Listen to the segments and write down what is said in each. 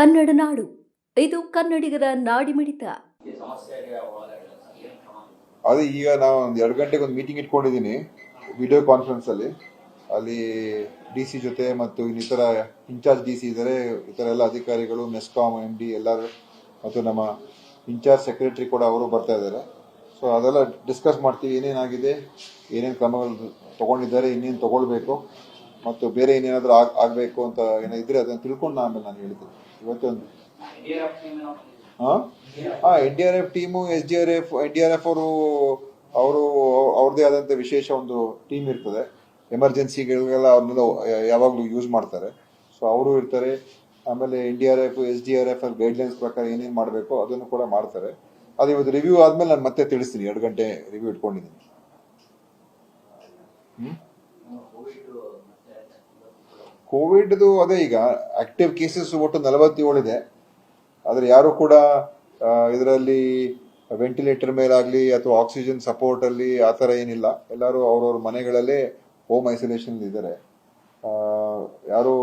ಕನ್ನಡ ನಾಡು. ಇದು ಕನ್ನಡಿಗರ ನಾಡಿಮಿಡಿತ. ಅದೇ ಈಗ ನಾವು ಒಂದು ಎರಡು ಗಂಟೆಗೆ ಒಂದು ಮೀಟಿಂಗ್ ಇಟ್ಕೊಂಡಿದ್ದೀನಿ ವಿಡಿಯೋ ಕಾನ್ಫರೆನ್ಸ್ ಅಲ್ಲಿ. ಅಲ್ಲಿ ಡಿ ಸಿ ಜೊತೆ ಮತ್ತು ಇನ್ನಿತರ ಇನ್ಚಾರ್ಜ್ ಡಿ ಸಿ ಇದ್ದಾರೆ ಇತರ ಎಲ್ಲ ಅಧಿಕಾರಿಗಳು ಮೆಸ್ಕಾಮ್ ಎಂ ಡಿ ಎಲ್ಲರೂ ಮತ್ತು ನಮ್ಮ ಇನ್ಚಾರ್ಜ್ ಸೆಕ್ರೆಟರಿ ಕೂಡ ಅವರು ಬರ್ತಾ ಇದ್ದಾರೆ ಸೊ ಅದೆಲ್ಲ ಡಿಸ್ಕಸ್ ಮಾಡ್ತೀವಿ, ಏನೇನಾಗಿದೆ, ಏನೇನು ಕ್ರಮಗಳು ತಗೊಂಡಿದ್ದಾರೆ, ಇನ್ನೇನು ತಗೊಳ್ಬೇಕು. ಮತ್ತು ಬೇರೆ ಏನೇನಾದ್ರೂ ಆಗ್ ಆಗಬೇಕು ಅಂತ ಏನೋ ಇದ್ರೆ ಅದನ್ನು ತಿಳ್ಕೊಂಡು ನಾನು ಆಮೇಲೆ ನಾನು ಹೇಳ್ತೀನಿ. ಇವತ್ತೊಂದು. ಹಾ? ಹಾಂ N D R F team S D R F N D R F ಅವರು ಅವರು ಅವ್ರದ್ದೇ ಆದಂತ ವಿಶೇಷ ಒಂದು ಟೀಮ್ ಇರ್ತದೆ. ಎಮರ್ಜೆನ್ಸಿಗಳಿಗೆಲ್ಲ ಅವ್ರನ್ನೆಲ್ಲ ಯಾವಾಗಲೂ ಯೂಸ್ ಮಾಡ್ತಾರೆ. ಸೊ ಅವರು ಇರ್ತಾರೆ. ಆಮೇಲೆ N D R F S D R F ಅಲ್ಲಿ ಗೈಡ್ಲೈನ್ಸ್ ಪ್ರಕಾರ ಏನೇನು ಮಾಡಬೇಕು ಅದನ್ನು ಕೂಡ ಮಾಡ್ತಾರೆ. ಅದು ಇವತ್ತು ರಿವ್ಯೂ ಆದ್ಮೇಲೆ ನಾನು ಮತ್ತೆ ತಿಳಿಸ್ತೀನಿ. ಎರಡು ಗಂಟೆ ರಿವ್ಯೂ ಇಟ್ಕೊಂಡಿದ್ದೀನಿ. ಕೋವಿಡ್ದು ಅದೇ ಈಗ ಆಕ್ಟಿವ್ ಕೇಸಸ್ ಒಟ್ಟು ನಲವತ್ತೇಳು ಇದೆ. ಆದ್ರೆ ಯಾರು ಕೂಡ ಇದರಲ್ಲಿ ವೆಂಟಿಲೇಟರ್ ಮೇಲಾಗಲಿ ಅಥವಾ ಆಕ್ಸಿಜನ್ ಸಪೋರ್ಟ್ ಅಲ್ಲಿ ಆ ಥರ ಏನಿಲ್ಲ. ಎಲ್ಲರೂ ಅವ್ರವ್ರ ಮನೆಗಳಲ್ಲೇ ಹೋಮ್ ಐಸೋಲೇಷನ್ ಇದ್ದಾರೆ. ಯಾರು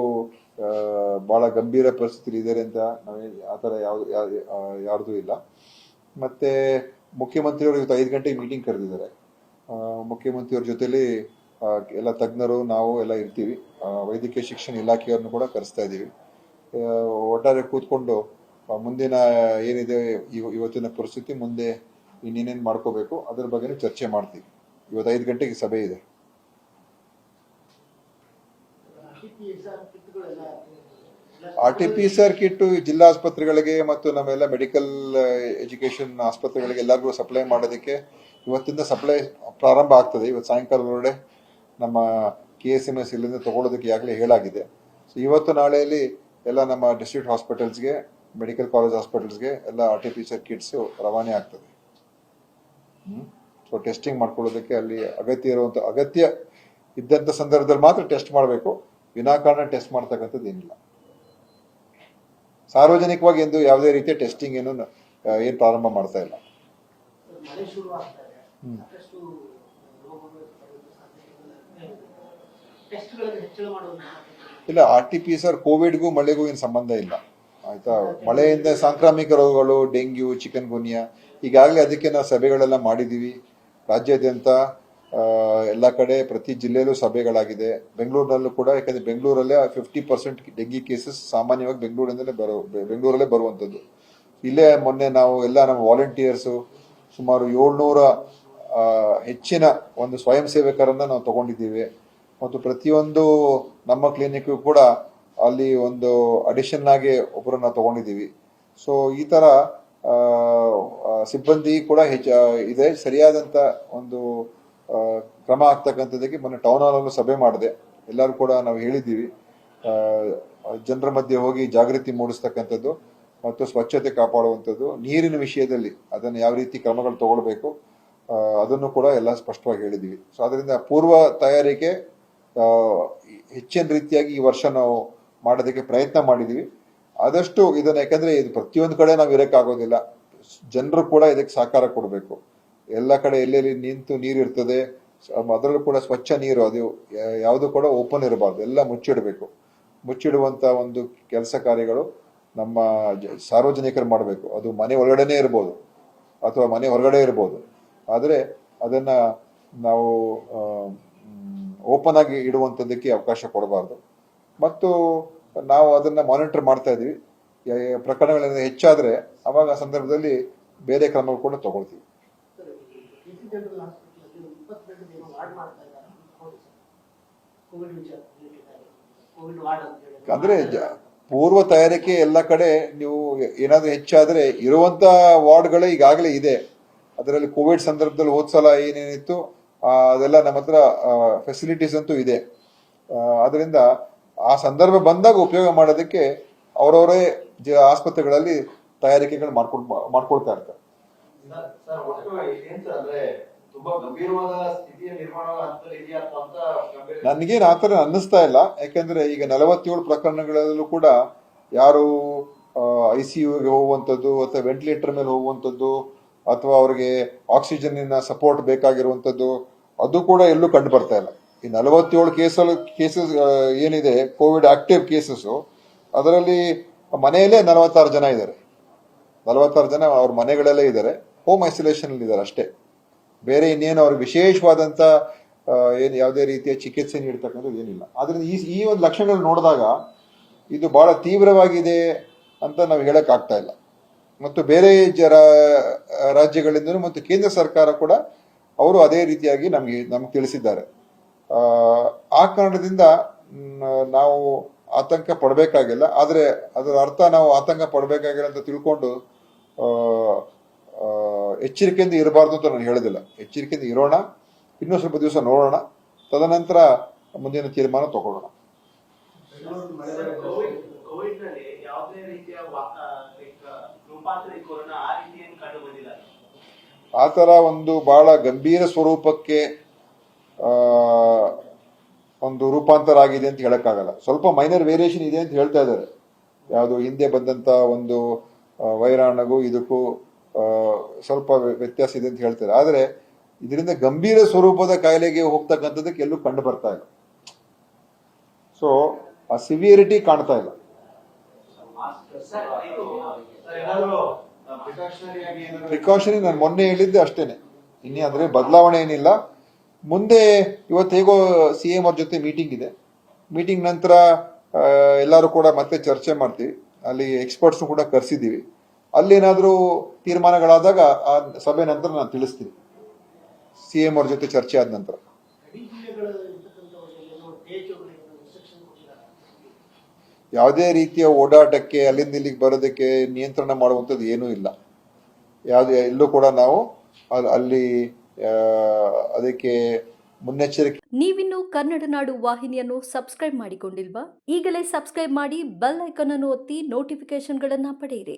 ಭಾಳ ಗಂಭೀರ ಪರಿಸ್ಥಿತಿ ಇದ್ದಾರೆ ಅಂತ ನಾವೇ ಆ ಥರ ಯಾವ್ದು ಯಾರ್ದು ಇಲ್ಲ. ಮತ್ತೆ ಮುಖ್ಯಮಂತ್ರಿಯವರು ಇವತ್ತು ಐದು ಗಂಟೆಗೆ ಮೀಟಿಂಗ್ ಕರೆದಿದ್ದಾರೆ. ಮುಖ್ಯಮಂತ್ರಿಯವ್ರ ಜೊತೆಲಿ ಎಲ್ಲ ತಜ್ಞರು, ನಾವು ಎಲ್ಲ ಇರ್ತೀವಿ. ವೈದ್ಯಕೀಯ ಶಿಕ್ಷಣ ಇಲಾಖೆಯವ್ರನ್ನು ಕೂಡ ಕರೆಸ್ತಾ ಇದ್ದೀವಿ ಒಟ್ಟಾರೆ ಕೂತ್ಕೊಂಡು ಮುಂದಿನ ಏನಿದೆ, ಇವ- ಇವತ್ತಿನ ಪರಿಸ್ಥಿತಿ ಮುಂದೆ ಇನ್ನೇನೇನು ಮಾಡ್ಕೋಬೇಕು, ಅದ್ರ ಬಗ್ಗೆನೂ ಚರ್ಚೆ ಮಾಡ್ತೀವಿ. ಇವತ್ತು ಐದು ಗಂಟೆಗೆ ಸಭೆ ಇದೆ. R T P C R kit ಜಿಲ್ಲಾ ಆಸ್ಪತ್ರೆಗಳಿಗೆ ಮತ್ತು ನಮ್ಮೆಲ್ಲ ಮೆಡಿಕಲ್ ಎಜುಕೇಶನ್ ಆಸ್ಪತ್ರೆಗಳಿಗೆ ಎಲ್ಲರಿಗೂ ಸಪ್ಲೈ ಮಾಡೋದಕ್ಕೆ ಇವತ್ತಿಂದ ಸಪ್ಲೈ ಪ್ರಾರಂಭ ಆಗ್ತದೆ. ಇವತ್ತು ಸಾಯಂಕಾಲದೊಳಗಡೆ ನಮ್ಮ ಕೆ ಎಸ್ ಎಂ ಎಸ್ ಇಲ್ಲಿಂದ ತಗೊಳ್ಳೋದಕ್ಕೆ ಈಗಾಗಲೇ ಹೇಳಾಗಿದೆ. ಸೊ ಇವತ್ತು ನಾಳೆಯಲ್ಲಿ ಎಲ್ಲ ನಮ್ಮ ಡಿಸ್ಟ್ರಿಕ್ಟ್ ಹಾಸ್ಪಿಟಲ್ಸ್ಗೆ ಮೆಡಿಕಲ್ ಕಾಲೇಜ್ ಹಾಸ್ಪಿಟಲ್ಸ್ಗೆ ಎಲ್ಲ R T P C kits ರವಾನೆ ಆಗ್ತದೆ. ಸೊ ಟೆಸ್ಟಿಂಗ್ ಮಾಡ್ಕೊಳ್ಳೋದಕ್ಕೆ ಅಲ್ಲಿ ಅಗತ್ಯ ಇರುವಂತ ಅಗತ್ಯ ಇದ್ದಂಥ ಸಂದರ್ಭದಲ್ಲಿ ಮಾತ್ರ ಟೆಸ್ಟ್ ಮಾಡಬೇಕು. ವಿನಾಕಾರಣ ಟೆಸ್ಟ್ ಮಾಡ್ತಕ್ಕಂಥದ್ದು ಏನಿಲ್ಲ. ಸಾರ್ವಜನಿಕವಾಗಿ ಎಂದು ಯಾವುದೇ ರೀತಿಯ ಟೆಸ್ಟಿಂಗ್ ಏನು ಏನು ಪ್ರಾರಂಭ ಮಾಡ್ತಾ ಇಲ್ಲ. ಮಳೆ ಇಲ್ಲ ಆರ್ ಟಿ ಪಿ ಸರ್ ಕೋವಿಡ್ಗೂ ಮಳೆಗೂ ಏನು ಸಂಬಂಧ ಇಲ್ಲ. ಆಯ್ತಾ? ಮಳೆಯಿಂದ ಸಾಂಕ್ರಾಮಿಕ ರೋಗಗಳು, ಡೆಂಗ್ಯೂ ಚಿಕನ್ ಗುನಿಯಾ ಈಗಾಗಲೇ ಅದಕ್ಕೆ ನಾವು ಸಭೆಗಳೆಲ್ಲ ಮಾಡಿದ್ದೀವಿ. ರಾಜ್ಯಾದ್ಯಂತ ಎಲ್ಲ ಕಡೆ ಪ್ರತಿ ಜಿಲ್ಲೆಯಲ್ಲೂ ಸಭೆಗಳಾಗಿದೆ. ಬೆಂಗಳೂರಿನಲ್ಲೂ ಕೂಡ, ಯಾಕಂದ್ರೆ ಬೆಂಗಳೂರಲ್ಲೇ ಫಿಫ್ಟಿ ಪರ್ಸೆಂಟ್ ಡೆಂಗಿ ಕೇಸಸ್ ಸಾಮಾನ್ಯವಾಗಿ ಬೆಂಗಳೂರಿನಲ್ಲೇ ಬರೋ ಬೆಂಗಳೂರಲ್ಲೇ ಬರುವಂಥದ್ದು. ಇಲ್ಲೇ ಮೊನ್ನೆ ನಾವು ಎಲ್ಲ ನಮ್ಮ ವಾಲಂಟಿಯರ್ಸು ಸುಮಾರು ಏಳ್ನೂರ ಹೆಚ್ಚಿನ ಒಂದು ಸ್ವಯಂ ಸೇವಕರನ್ನ ನಾವು ತಗೊಂಡಿದ್ದೀವಿ. ಮತ್ತು ಪ್ರತಿಯೊಂದು ನಮ್ಮ ಕ್ಲಿನಿಕ್ ಕೂಡ ಅಲ್ಲಿ ಒಂದು ಅಡಿಷನ್ ಆಗಿ ಒಬ್ಬರನ್ನ ತಗೊಂಡಿದ್ದೀವಿ. ಸೊ ಈ ತರ ಸಿಬ್ಬಂದಿ ಕೂಡ ಹೆಚ್ಚ ಇದೆ. ಸರಿಯಾದಂತ ಒಂದು ಕ್ರಮ ಆಗ್ತಕ್ಕಂಥದ್ದಕ್ಕೆ ಮೊನ್ನೆ ಟೌನ್ ಹಾಲ್ ಅಲ್ಲೂ ಸಭೆ ಮಾಡಿದೆ. ಎಲ್ಲರೂ ಕೂಡ ನಾವು ಹೇಳಿದ್ದೀವಿ. ಜನರ ಮಧ್ಯೆ ಹೋಗಿ ಜಾಗೃತಿ ಮೂಡಿಸ್ತಕ್ಕಂಥದ್ದು ಮತ್ತು ಸ್ವಚ್ಛತೆ ಕಾಪಾಡುವಂಥದ್ದು. ನೀರಿನ ವಿಷಯದಲ್ಲಿ ಅದನ್ನು ಯಾವ ರೀತಿ ಕ್ರಮಗಳು ತಗೊಳ್ಬೇಕು ಅದನ್ನು ಕೂಡ ಎಲ್ಲ ಸ್ಪಷ್ಟವಾಗಿ ಹೇಳಿದ್ದೀವಿ. ಸೊ ಅದರಿಂದ ಪೂರ್ವ ತಯಾರಿಕೆ ಹೆಚ್ಚಿನ ರೀತಿಯಾಗಿ ಈ ವರ್ಷ ನಾವು ಮಾಡೋದಕ್ಕೆ ಪ್ರಯತ್ನ ಮಾಡಿದ್ದೀವಿ ಆದಷ್ಟು ಇದನ್ನ, ಯಾಕಂದ್ರೆ ಇದು ಪ್ರತಿಯೊಂದು ಕಡೆ ನಾವು ಇರೋಕ್ಕಾಗೋದಿಲ್ಲ. ಜನರು ಕೂಡ ಇದಕ್ಕೆ ಸಹಕಾರ ಕೊಡಬೇಕು. ಎಲ್ಲ ಕಡೆ ಎಲ್ಲೆಲ್ಲಿ ನಿಂತು ನೀರು ಇರ್ತದೆ ಅದರಲ್ಲೂ ಕೂಡ ಸ್ವಚ್ಛ ನೀರು, ಅದು ಯಾವುದು ಕೂಡ ಓಪನ್ ಇರಬಾರ್ದು. ಎಲ್ಲ ಮುಚ್ಚಿಡಬೇಕು. ಮುಚ್ಚಿಡುವಂತ ಒಂದು ಕೆಲಸ ಕಾರ್ಯಗಳು ನಮ್ಮ ಸಾರ್ವಜನಿಕರು ಮಾಡಬೇಕು. ಅದು ಮನೆ ಒಳಗಡೆನೆ ಇರ್ಬೋದು, ಅಥವಾ ಮನೆ ಹೊರಗಡೆ ಇರ್ಬೋದು. ಆದರೆ ಅದನ್ನ ನಾವು ಓಪನ್ ಆಗಿ ಇಡುವಂಥದ್ದಕ್ಕೆ ಅವಕಾಶ ಕೊಡಬಾರ್ದು. ಮತ್ತು ನಾವು ಅದನ್ನ ಮಾನಿಟರ್ ಮಾಡ್ತಾ ಇದೀವಿ ಯ- ಹೆಚ್ಚಾದರೆ ಅವಾಗ ಆ ಸಂದರ್ಭದಲ್ಲಿ ಬೇರೆ ಕ್ರಮಗಳು ಕೂಡ ತಗೊಳ್ತೀವಿ. ಅಂದ್ರೆ ಪೂರ್ವ ತಯಾರಿಕೆ ಎಲ್ಲ ಕಡೆ ನೀವು ಏನಾದ್ರೂ ಹೆಚ್ಚಾದ್ರೆ ಇರುವಂತ ವಾರ್ಡ್ಗಳೇ ಈಗಾಗಲೇ ಇದೆ. ಅದರಲ್ಲಿ ಕೋವಿಡ್ ಸಂದರ್ಭದಲ್ಲಿ ಹೋದ್ಸಲ ಏನೇನಿತ್ತು? ಅದೆಲ್ಲ ನಮ್ಮ ಹತ್ರ ಫೆಸಿಲಿಟೀಸ್ ಅಂತೂ ಇದೆ. ಅದರಿಂದ ಆ ಸಂದರ್ಭ ಬಂದಾಗ ಉಪಯೋಗ ಮಾಡೋದಕ್ಕೆ ಅವರವರೇ ಜ- ಆಸ್ಪತ್ರೆಗಳಲ್ಲಿ ತಯಾರಿಕೆಗಳು ಮಾಡ್ಕೊಂಡು ಮಾಡ್ಕೊಳ್ತಾ ಇರ್ತಾರೆ. ನನಗೇನು ಆ ಥರ ಅನ್ನಿಸ್ತಾ ಇಲ್ಲ. ಯಾಕಂದ್ರೆ ಈಗ ನಲವತ್ತೇಳು ಪ್ರಕರಣಗಳಲ್ಲೂ ಕೂಡ ಯಾರು ಐ ಸಿ ಯುಗೆ ಹೋಗುವಂಥದ್ದು ಅಥವಾ ವೆಂಟಿಲೇಟರ್ ಮೇಲೆ ಹೋಗುವಂಥದ್ದು ಅಥವಾ ಅವರಿಗೆ ಆಕ್ಸಿಜನ್ ಸಪೋರ್ಟ್ ಬೇಕಾಗಿರುವಂಥದ್ದು ಅದು ಕೂಡ ಎಲ್ಲೂ ಕಂಡು ಬರ್ತಾ ಇಲ್ಲ. ಈ ನಲವತ್ತೇಳು ಕೇಸಲ್ಲಿ ಕೇಸಸ್ ಏನಿದೆ ಕೋವಿಡ್ ಆಕ್ಟಿವ್ ಕೇಸಸ್ ಅದರಲ್ಲಿ ಮನೆಯಲ್ಲೇ ನಲವತ್ತಾರು ಜನ ಇದ್ದಾರೆ. ನಲವತ್ತಾರು ಜನ ಅವ್ರ ಮನೆಗಳಲ್ಲೇ ಇದ್ದಾರೆ. ಹೋಮ್ ಐಸೋಲೇಷನ್ ಇದ್ದಾರೆ ಅಷ್ಟೇ. ಬೇರೆ ಇನ್ನೇನು ಅವ್ರಿಗೆ ವಿಶೇಷವಾದಂತ ಆ, ಏನು ಯಾವುದೇ ರೀತಿಯ ಚಿಕಿತ್ಸೆ ನೀಡ್ತಕ್ಕಂಥದ್ದು ಏನಿಲ್ಲ. ಆದ್ರಿಂದ ಈ ಈ ಒಂದು ಲಕ್ಷಣಗಳು ನೋಡಿದಾಗ ಇದು ಬಹಳ ತೀವ್ರವಾಗಿದೆ ಅಂತ ನಾವು ಹೇಳಕ್ ಆಗ್ತಾ ಇಲ್ಲ. ಮತ್ತು ಬೇರೆ ಜ ರಾ- ರಾಜ್ಯಗಳಿಂದಲೂ ಮತ್ತು ಕೇಂದ್ರ ಸರ್ಕಾರ ಕೂಡ ಅವರು ಅದೇ ರೀತಿಯಾಗಿ ನಮಗೆ ನಮ್ಗೆ ತಿಳಿಸಿದ್ದಾರೆ. ಆ, ಕಾರಣದಿಂದ ನಾವು ಆತಂಕ ಪಡಬೇಕಾಗಿಲ್ಲ. ಆದರೆ ಅದರ ಅರ್ಥ ನಾವು ಆತಂಕ ಪಡಬೇಕಾಗಿಲ್ಲ ಅಂತ ತಿಳ್ಕೊಂಡು ಎಚ್ಚರಿಕೆಯಿಂದ ಇರಬಾರ್ದು ಅಂತ ನಾನು ಹೇಳೋದಿಲ್ಲ. ಎಚ್ಚರಿಕೆಯಿಂದ ಇರೋಣ. ಇನ್ನೂ ಸ್ವಲ್ಪ ದಿವಸ ನೋಡೋಣ. ತದನಂತರ ಮುಂದಿನ ತೀರ್ಮಾನ ತಗೊಳ್ಳೋಣ ಕೋವಿಡ್ ಕೋವಿಡ್ನಲ್ಲಿ ಯಾವುದೇ ರೀತಿಯ ವಾ- ಆ, ಥರ ಒಂದು ಬಹಳ ಗಂಭೀರ ಸ್ವರೂಪಕ್ಕೆ ಒಂದು ರೂಪಾಂತರ ಆಗಿದೆ ಅಂತ ಹೇಳಕ್ಕಾಗಲ್ಲ. ಸ್ವಲ್ಪ ಮೈನರ್ ವೇರಿಯೇಷನ್ ಇದೆ ಅಂತ ಹೇಳ್ತಾ ಇದ್ದಾರೆ. ಯಾವುದು ಹಿಂದೆ ಬಂದಂತ ಒಂದು ವೈರಾಣಗೂ ಇದಕ್ಕೂ ಸ್ವಲ್ಪ ವ್ಯತ್ಯಾಸ ಇದೆ ಅಂತ ಹೇಳ್ತಾರೆ. ಆದರೆ ಇದರಿಂದ ಗಂಭೀರ ಸ್ವರೂಪದ ಕಾಯಿಲೆಗೆ ಹೋಗ್ತಕ್ಕಂಥದ್ದಕ್ಕೆ ಎಲ್ಲೂ ಕಂಡು ಬರ್ತಾ ಇಲ್ಲ. ಸೊ ಆ ಸಿವಿಯರಿಟಿ ಕಾಣ್ತಾ ಇಲ್ಲ. ಪ್ರಿಕಾಷನ್ ನಾನು ಮೊನ್ನೆ ಹೇಳಿದ್ದೆ ಅಷ್ಟೇನೆ. ಇನ್ನೇ ಅಂದ್ರೆ ಬದಲಾವಣೆ ಏನಿಲ್ಲ. ಮುಂದೆ ಇವತ್ತು ಹೇಗೋ ಸಿ ಎಂ ಅವ್ರ ಜೊತೆ ಮೀಟಿಂಗ್ ಇದೆ. ಮೀಟಿಂಗ್ ನಂತರ ಎಲ್ಲರೂ ಕೂಡ ಮತ್ತೆ ಚರ್ಚೆ ಮಾಡ್ತೀವಿ. ಅಲ್ಲಿ ಎಕ್ಸ್ಪರ್ಟ್ಸ್ ಕೂಡ ಕರೆಸಿದ್ದೀವಿ. ಅಲ್ಲೇನಾದರೂ ತೀರ್ಮಾನಗಳಾದಾಗ ಆ ಸಭೆ ನಂತರ ನಾನು ತಿಳಿಸ್ತೀನಿ. ಸಿ ಎಂ ಅವ್ರ ಜೊತೆ ಚರ್ಚೆ ಆದ ನಂತರ. ಯಾವುದೇ ರೀತಿಯ ಓಡಾಟಕ್ಕೆ, ಅಲ್ಲಿಂದ ಇಲ್ಲಿಗೆ ಬರೋದಕ್ಕೆ ನಿಯಂತ್ರಣ ಮಾಡುವಂಥದ್ದು ಏನೂ ಇಲ್ಲ. ಯಾವುದೇ ಎಲ್ಲೂ ಕೂಡ ನಾವು ಅಲ್ಲಿ ಅದಕ್ಕೆ ಮುನ್ನೆಚ್ಚರಿಕೆ ನೀವಿನ್ನು ಕನ್ನಡ ನಾಡು ವಾಹಿನಿಯನ್ನು ಸಬ್ಸ್ಕ್ರೈಬ್ ಮಾಡಿಕೊಂಡಿಲ್ವಾ? ಈಗಲೇ ಸಬ್ಸ್ಕ್ರೈಬ್ ಮಾಡಿ ಬೆಲ್ ಐಕಾನ್ ಅನ್ನು ಒತ್ತಿ ನೋಟಿಫಿಕೇಶನ್ಗಳನ್ನು ಪಡೆಯಿರಿ.